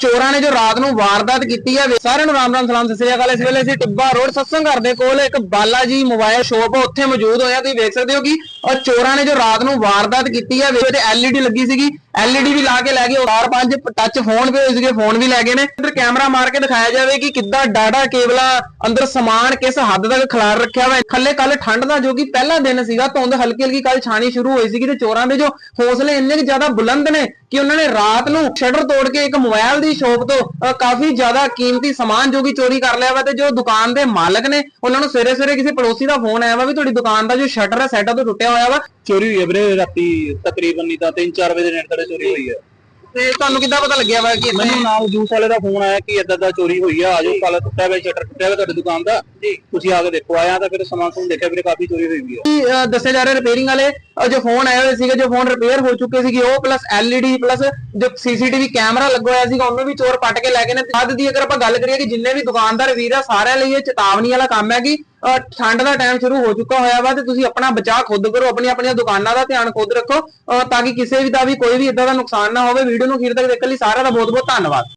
ਚੋਰਾਂ ਨੇ ਜੋ ਰਾਤ ਨੂੰ ਵਾਰਦਾਤ ਕੀਤੀ ਹੈ ਸਾਰਿਆਂ ਨੂੰ ਰਾਮ ਰਾਮ ਸਲਾਮ, ਸਤਿ ਸ੍ਰੀ ਅਕਾਲ। ਇਸ ਵੇਲੇ ਅਸੀਂ ਟਿੱਬਾ ਰੋਡ ਸਤਸੰਗ ਘਰ ਦੇ ਕੋਲ ਇੱਕ ਬਾਲਾਜੀ ਮੋਬਾਈਲ ਸ਼ੋਪ ਉੱਥੇ ਮੌਜੂਦ ਹੋਇਆ ਤੁਸੀਂ ਵੇਖ ਸਕਦੇ ਹੋ ਕਿ ਉਹ ਚੋਰਾਂ ਨੇ ਜੋ ਰਾਤ ਨੂੰ ਵਾਰਦਾਤ ਕੀਤੀ ਹੈ ਵੇਖੋ ਤੇ LED ਲੱਗੀ ਸੀਗੀ। LED ਵੀ ਲਾ ਕੇ ਲੈ ਗਏ ਔਰ ਪੰਜ ਟੱਚ ਫੋਨ ਵੀ ਹੋਏ ਸੀਗੇ ਫੋਨ ਵੀ ਲੈ ਗਏ ਨੇ। ਇੱਧਰ ਕੈਮਰਾ ਮਾਰ ਕੇ ਦਿਖਾਇਆ ਜਾਵੇ ਕਿ ਕਿੱਦਾਂ ਡਾਟਾ ਕੇਬਲਾਂ ਅੰਦਰ ਸਮਾਨ ਕਿਸ ਹੱਦ ਤੱਕ ਖਿਲਾਰ ਰੱਖਿਆ ਹੋਇਆ ਹੈ। ਥੱਲੇ ਕੱਲ ਠੰਡ ਦਾ ਜੋ ਕਿ ਪਹਿਲਾ ਦਿਨ ਸੀਗਾ, ਧੁੰਦ ਹਲਕੀ ਹਲਕੀ ਕੱਲ ਛਾਣੀ ਸ਼ੁਰੂ ਹੋਈ ਸੀਗੀ ਤੇ ਚੋਰਾਂ ਦੇ ਜੋ ਹੌਸਲੇ ਇੰਨੇ ਕੁ ਜ਼ਿਆਦਾ ਬੁਲੰਦ ਨੇ ਕਿ ਉਹਨਾਂ ਨੇ ਰਾਤ ਨੂੰ ਸ਼ਟਰ ਤੋੜ ਕੇ ਇੱਕ ਮੋਬਾਈਲ ਦੀ ਸ਼ੋਪ ਤੋਂ ਕਾਫੀ ਜ਼ਿਆਦਾ ਕੀਮਤੀ ਸਮਾਨ ਜੋ ਕਿ ਚੋਰੀ ਕਰ ਲਿਆ ਵਾ ਤੇ ਜੋ ਦੁਕਾਨ ਦੇ ਮਾਲਕ ਨੇ ਉਹਨਾਂ ਨੂੰ ਸਵੇਰੇ ਸਵੇਰੇ ਕਿਸੇ ਪੜੋਸੀ ਦਾ ਫੋਨ ਆਇਆ ਵਾ ਵੀ ਤੁਹਾਡੀ ਦੁਕਾਨ ਦਾ ਜੋ ਸ਼ਟਰ ਹੈ ਸੈਟਾ ਤੋਂ ਟੁੱਟਿਆ ਹੋਇਆ ਵਾ। ਚੋਰੀ ਹੋਈ ਹੈ ਵੀਰੇ ਰਾਤੀ ਤਕਰੀਬਨ ਨਹੀਂ ਤਾਂ 3-4 ਵਜੇ ਦੇ ਨੇੜੇ ਚੋਰੀ ਹੋਈ ਹੈ। ਤੇ ਤੁਹਾਨੂੰ ਕਿੱਦਾਂ ਪਤਾ ਲੱਗਿਆ ਵਾ ਕਿ ਮੈਨੂੰ ਨਾਲ ਜੂਸ ਵਾਲੇ ਦਾ ਫੋਨ ਆਇਆ ਕਿ ਏਦਾਂ ਦਾ ਚੋਰੀ ਹੋਈ ਆ ਆਜੋ ਕੱਲ ਟੁੱਟਿਆ ਹੋਇਆ ਸ਼ਟਰ ਟੁੱਟਿਆ ਹੋਇਆ ਤੁਹਾਡੀ ਦੁਕਾਨ ਦਾ। ਜੀ, ਤੁਸੀਂ ਆ ਕੇ ਦੇਖੋ, ਆਇਆ ਤਾਂ ਫਿਰ ਸਮਾਨ ਸਮੂਨ ਦੇਖਿਆ, ਵੀਰੇ ਕਾਫੀ ਚੋਰੀ ਹੋਈ ਵੀ ਹੈ ਦੱਸਿਆ ਜਾ ਰਿਹਾ ਰਿਪੇਅਰਿੰਗ ਵਾਲੇ ਜੋ ਫੋਨ ਆਏ ਹੋਏ ਸੀਗੇ, ਜੋ ਫੋਨ ਰਿਪੇਅਰ ਹੋ ਚੁੱਕੇ ਸੀਗੇ, ਉਹ ਪਲੱਸ LED ਪਲੱਸ ਜੋ ਸੀਸੀਟੀਵੀ ਕੈਮਰਾ ਲੱਗਾ ਹੋਇਆ ਸੀਗਾ, ਉਹਨੂੰ ਵੀ ਚੋਰ ਪੱਟ ਕੇ ਲੈ ਗਏ ਨੇ। ਅੱਧ ਦੀ ਅਗਰ ਆਪਾਂ ਗੱਲ ਕਰੀਏ ਕਿ ਜਿੰਨੇ ਵੀ ਦੁਕਾਨਦਾਰ ਵੀਰ ਆ, ਸਾਰਿਆਂ ਲਈ ਇਹ ਚੇਤਾਵਨੀ ਵਾਲਾ ਕੰਮ ਹੈ ਕਿ ਠੰਡ ਦਾ ਟਾਈਮ ਸ਼ੁਰੂ ਹੋ ਚੁੱਕਾ ਹੋਇਆ ਵਾ ਤੇ ਤੁਸੀਂ ਆਪਣਾ ਬਚਾਅ ਖੁਦ ਕਰੋ, ਆਪਣੀ, ਆਪਣੀਆਂ ਦੁਕਾਨਾਂ ਦਾ ਧਿਆਨ ਖੁਦ ਰੱਖੋ ਤਾਂ ਕਿ ਕਿਸੇ ਵੀ ਦਾ ਵੀ ਕੋਈ ਵੀ ਇਦਾਂ ਦਾ ਨੁਕਸਾਨ ਨਾ ਹੋਵੇ। ਵੀਡੀਓ ਨੂੰ ਅਖੀਰ ਤੱਕ ਦੇਖਣ ਲਈ ਸਾਰਿਆਂ ਦਾ ਬਹੁਤ ਬਹੁਤ ਧੰਨਵਾਦ।